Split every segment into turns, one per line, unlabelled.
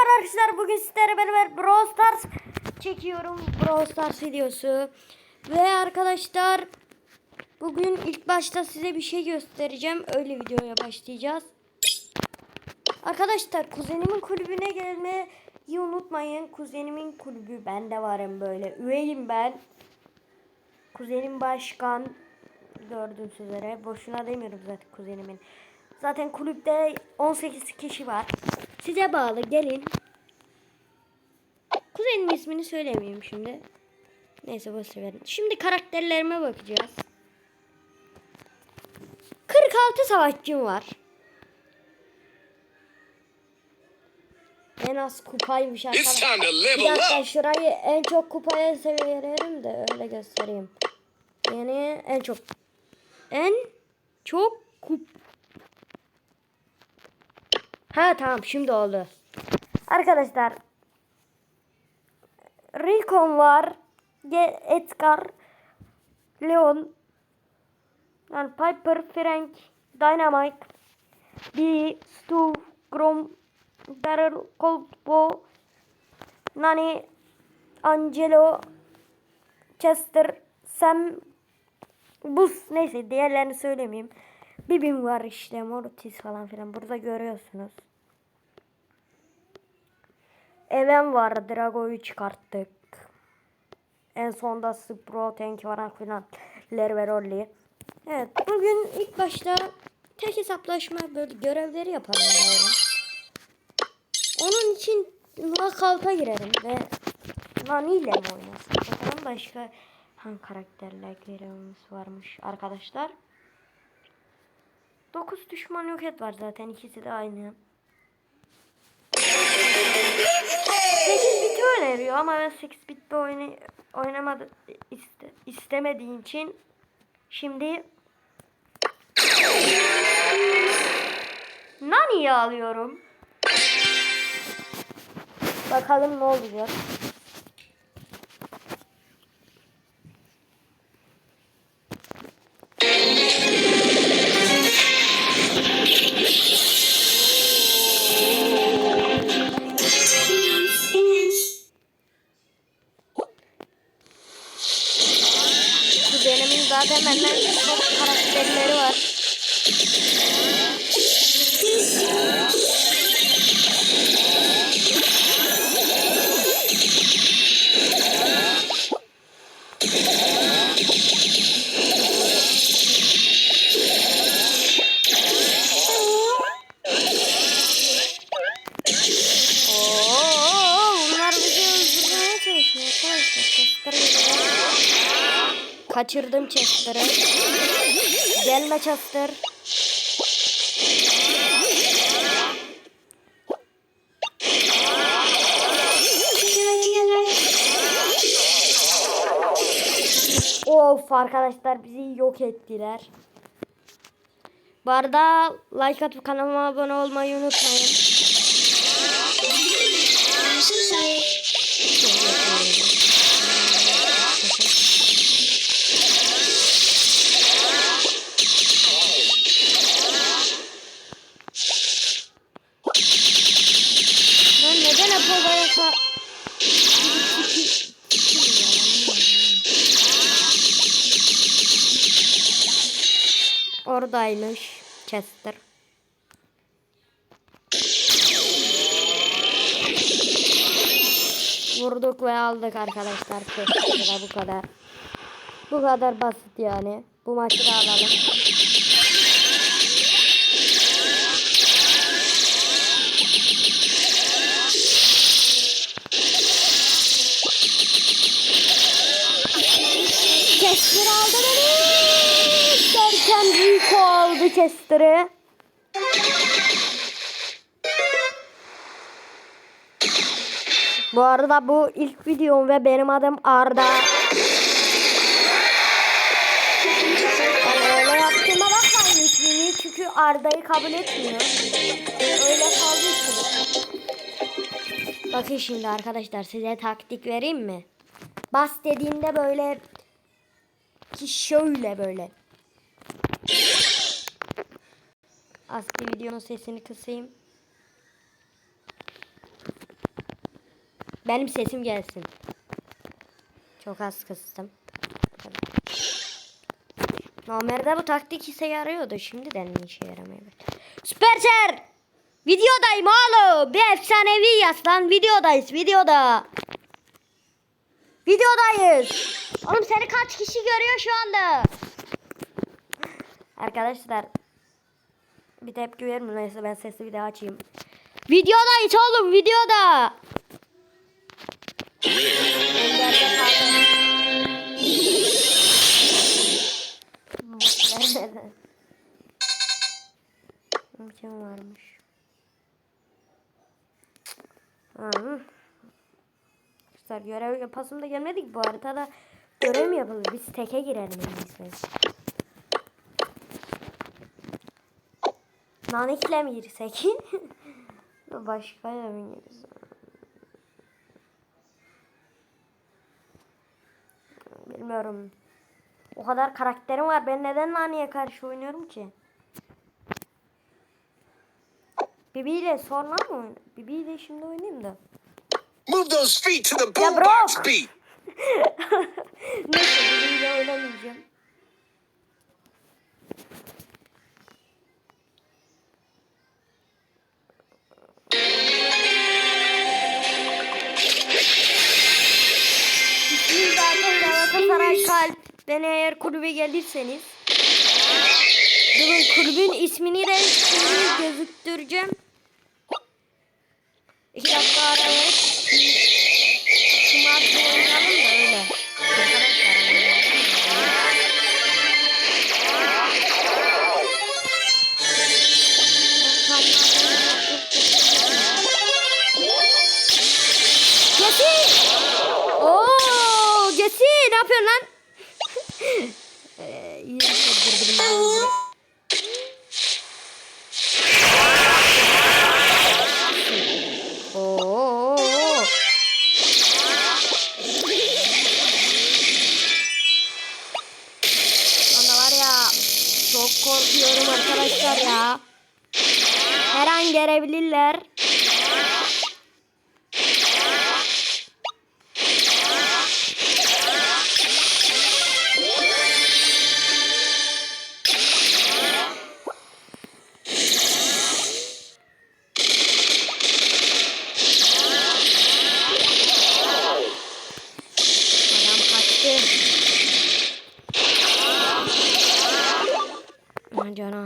Merhaba arkadaşlar bugün sizlere beraber Brawl Stars çekiyorum Brawl Stars videosu ve arkadaşlar bugün ilk başta size bir şey göstereceğim öyle videoya başlayacağız. Arkadaşlar kuzenimin kulübüne gelmeyi unutmayın kuzenimin kulübü ben de varım böyle üyeyim ben kuzenim başkan gördüğünüz üzere boşuna demiyorum zaten kuzenimin. Zaten kulüpte 18 kişi var. Size bağlı gelin. Kuzenimin ismini söylemeyeyim şimdi. Neyse boş verin. Şimdi karakterlerime bakacağız. 46 savaşçım var. En az kupaymış arkadaşlar. Bir dakika şurayı en çok kupaya severim de öyle göstereyim. Yani en çok en çok kup Ha tamam şimdi oldu. Arkadaşlar Rickon var. Edgar Leon yani Piper, Frank, Dynamite, B, Stu, Grom, Daryl, Coldbo, Nani, Angelo, Chester, Sam, Buz neyse diğerlerini söylemeyeyim. Bibim var işte Mortis falan filan burada görüyorsunuz. Even var Drago'yu çıkarttık. En sonda Spro, Tank falan filan. Ler ve Rolly. Evet bugün ilk başta tek hesaplaşma böyle görevleri yapalım. Onun için knockout'a girerim ve Nani ile mi oynasın? Bakalım başka hangi karakterler görevimiz varmış arkadaşlar. 9 düşman yok et var zaten ikisi de aynı. 8 biti öneriyor ama ben 8 bitte oyna oynamadı iste, istemediğim için şimdi Nani'yi alıyorum. Bakalım ne olacak. Benden çok karakterleri var. Kaçırdım Chester'ı. Gelme Chester. Of arkadaşlar bizi yok ettiler. Bu arada like atıp kanalıma abone olmayı unutmayın. Oradaymış Chester. Vurduk ve aldık arkadaşlar. Chester'da bu kadar. Bu kadar basit yani. Bu maçı da alalım. Chester aldı beni. Aldı Chester'ı. Bu arada bu ilk videom ve benim adım Arda. Yani öyle yaptığıma bakmayın ismini çünkü Arda'yı kabul etmiyor. Öyle kaldı işte. Bakın şimdi arkadaşlar size taktik vereyim mi? Bas dediğimde böyle ki şöyle böyle. Bir videonun sesini kısayım. Benim sesim gelsin. Çok az kıstım. Normalde bu taktik işe yarıyordu. Şimdiden işe yaramıyor. Süperser! Videodayım oğlum. Bir efsanevi yaz lan. Videodayız. Videoda. Videodayız. Oğlum seni kaç kişi görüyor şu anda? Arkadaşlar bir tepki verin neyse ben sesi bir daha açayım. Oğlum videoda. Engelde kaldım. Bir şey varmış. Arkadaşlar görev yapasım da gelmedik bu haritada. Görev mi yapılır? Biz teke girelim en iyisi. Nanikle mi girsek? Başka yere mi girsek? Bilmiyorum. O kadar karakterim var. Ben neden Nani'ye karşı oynuyorum ki? Bibi ile sonra mı oynayayım? Bibi ile şimdi oynayayım da.
Move those feet to the boombox beat.
Neyse Bibi ile oynamayacağım. Kalp'ten eğer kulübe gelirseniz Durun kulübün ismini de şimdi gözüktüreceğim. İki dakika ara korkuyorum arkadaşlar ya. Her an gelebilirler.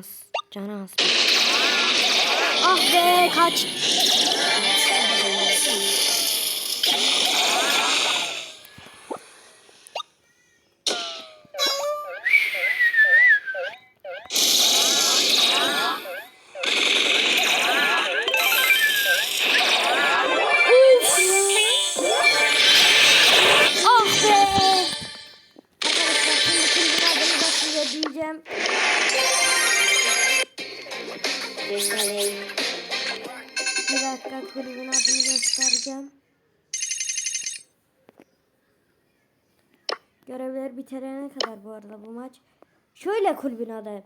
Az. Canı. Ah be kaç. Göstereceğim. Görevler bitirene kadar bu arada bu maç. Şöyle kulübün adı.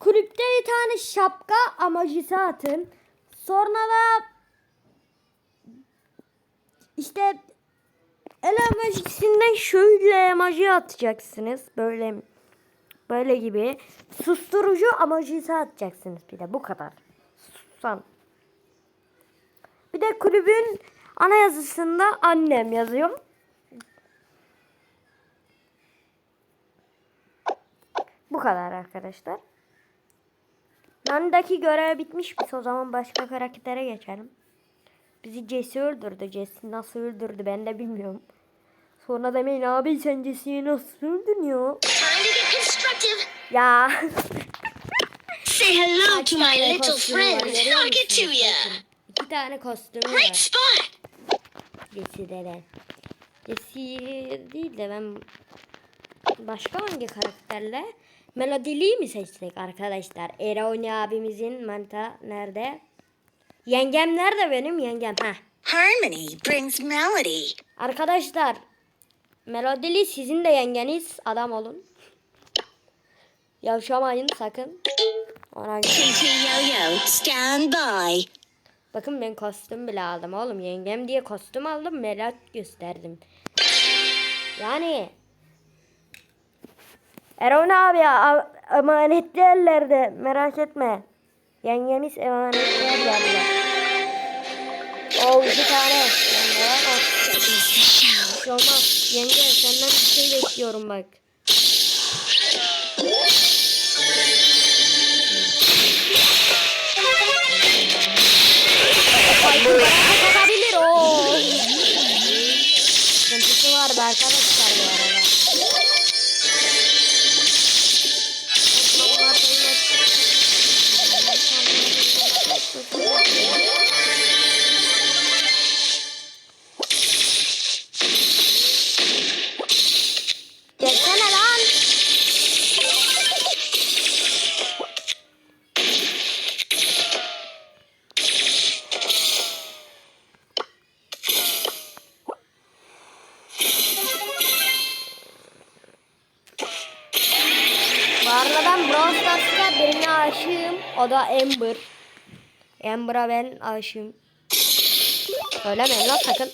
Kulüpte bir tane şapka amacısı atın. Sonra da işte el emojisinden şöyle emoji atacaksınız. Böyle böyle gibi. Susturucu emojisi atacaksınız bir de bu kadar. Susan. Bir de kulübün ana yazısında annem yazıyor. Bu kadar arkadaşlar. Nani'deki görev bitmiş. Biz o zaman başka karaktere geçelim. Bizi Jesse öldürdü. Jesse nasıl öldürdü ben de bilmiyorum. Sonra demeyin abi sen Jesse'yi nasıl öldün ya? Ya.
Say hello to my little
görüyor
I'll get to ya.
İki tane kostümü var.
spot.
Jesse'de de. Jesse değil de ben başka hangi karakterle? Melodili'yi mi seçsek arkadaşlar? Eroni abimizin manita nerede? Yengem nerede benim yengem? Heh.
Harmony brings melody.
Arkadaşlar Melodili sizin de yengeniz adam olun. Yavşamayın sakın. Ona göre.
Kinky yo-yo, stand by.
Bakın ben kostüm bile aldım oğlum. Yengem diye kostüm aldım. Merak gösterdim. Yani. Erol abi ya a- emanetli ellerde merak etme. Yengemiz emanetli ellerde. O iki tane. Yenge var. O. Bir şey olmaz. Yenge senden bir şey bekliyorum bak. Hallelujah birine aşığım. O da Amber. Amber'a ben aşığım. Söylemeyin lan sakın.